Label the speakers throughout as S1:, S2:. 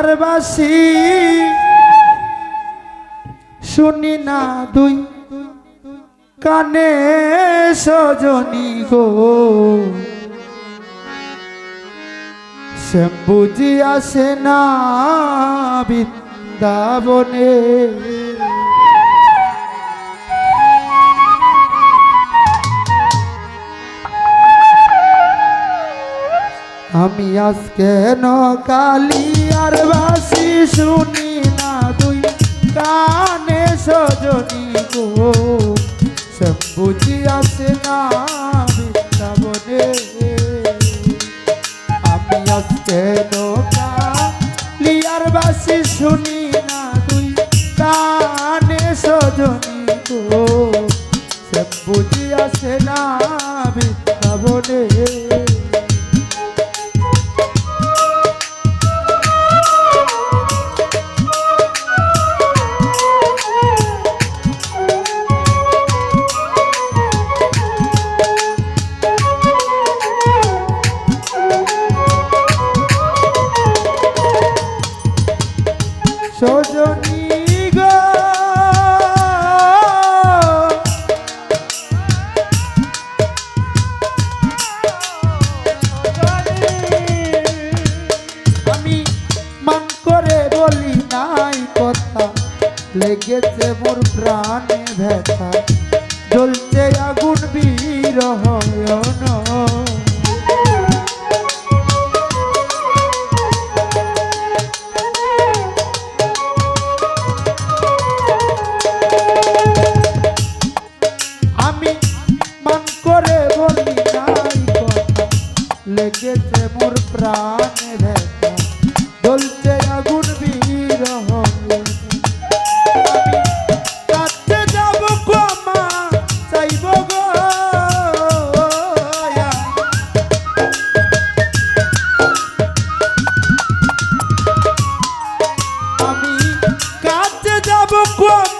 S1: আর বাসি শুনি না দুই কানে সজনী গো। শ্যাম্বুজি আসে না বৃন্দাবনে, আমি আজকে ন কালি আর বাসি শুনি না দুই কানে সজনী গো। শ্যাম্বুজি আসে না বৃন্দাবনে। আমি আজকে নৌকা লিয়ার বাসি শুনি না তুই, কানে সজনী গো। সে বুঝি আসে লেগেছে মোর প্রাণে ব্যথা কাছে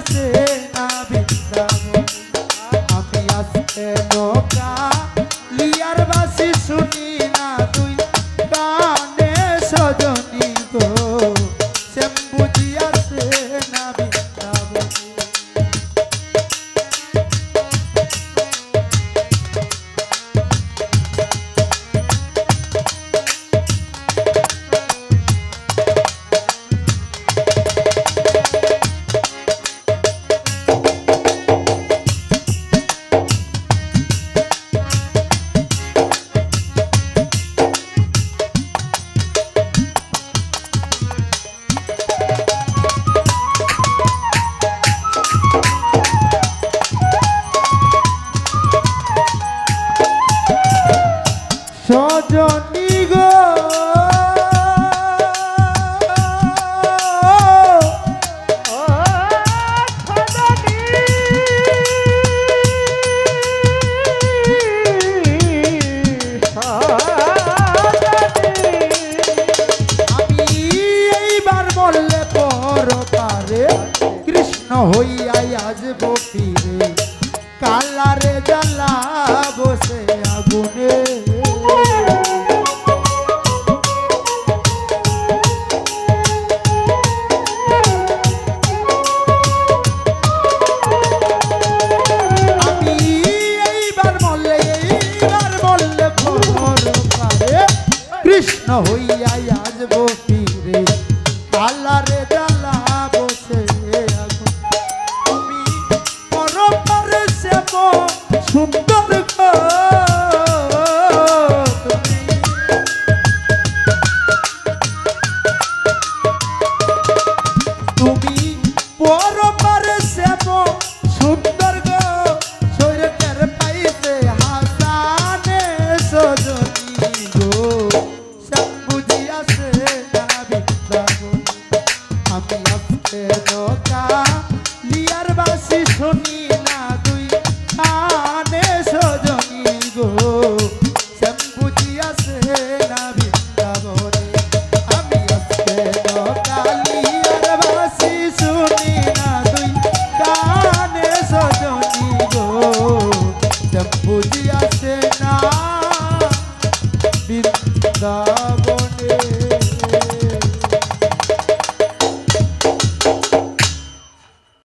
S1: আছে আমি আমি আছে নৌকা হইয়াই আসব।